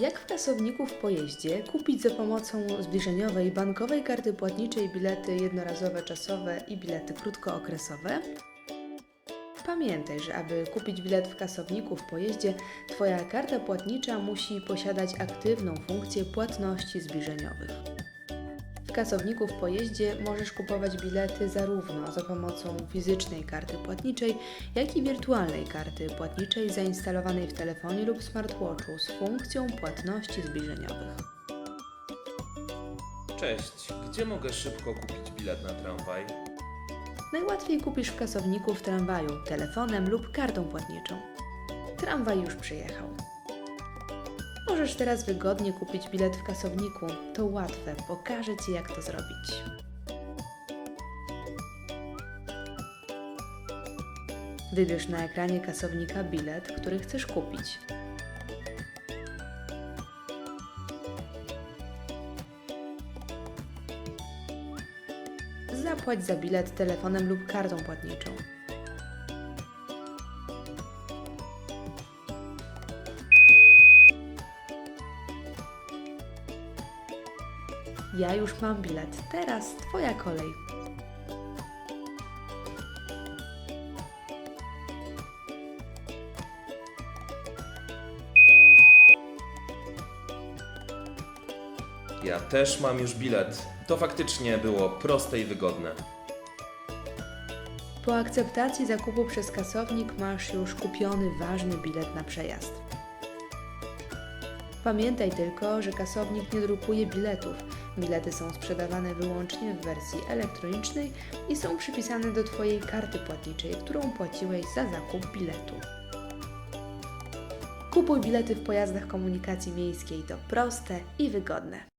Jak w kasowniku w pojeździe kupić za pomocą zbliżeniowej bankowej karty płatniczej bilety jednorazowe czasowe i bilety krótkookresowe? Pamiętaj, że aby kupić bilet w kasowniku w pojeździe, Twoja karta płatnicza musi posiadać aktywną funkcję płatności zbliżeniowych. W kasowniku w pojeździe możesz kupować bilety zarówno za pomocą fizycznej karty płatniczej, jak i wirtualnej karty płatniczej zainstalowanej w telefonie lub smartwatchu z funkcją płatności zbliżeniowych. Cześć, gdzie mogę szybko kupić bilet na tramwaj? Najłatwiej kupisz w kasowniku w tramwaju, telefonem lub kartą płatniczą. Tramwaj już przyjechał. Możesz teraz wygodnie kupić bilet w kasowniku. To łatwe, pokażę Ci jak to zrobić. Wybierz na ekranie kasownika bilet, który chcesz kupić. Zapłać za bilet telefonem lub kartą płatniczą. Ja już mam bilet. Teraz Twoja kolej. Ja też mam już bilet. To faktycznie było proste i wygodne. Po akceptacji zakupu przez kasownik masz już kupiony ważny bilet na przejazd. Pamiętaj tylko, że kasownik nie drukuje biletów. Bilety są sprzedawane wyłącznie w wersji elektronicznej i są przypisane do Twojej karty płatniczej, którą płaciłeś za zakup biletu. Kupuj bilety w pojazdach komunikacji miejskiej to proste i wygodne.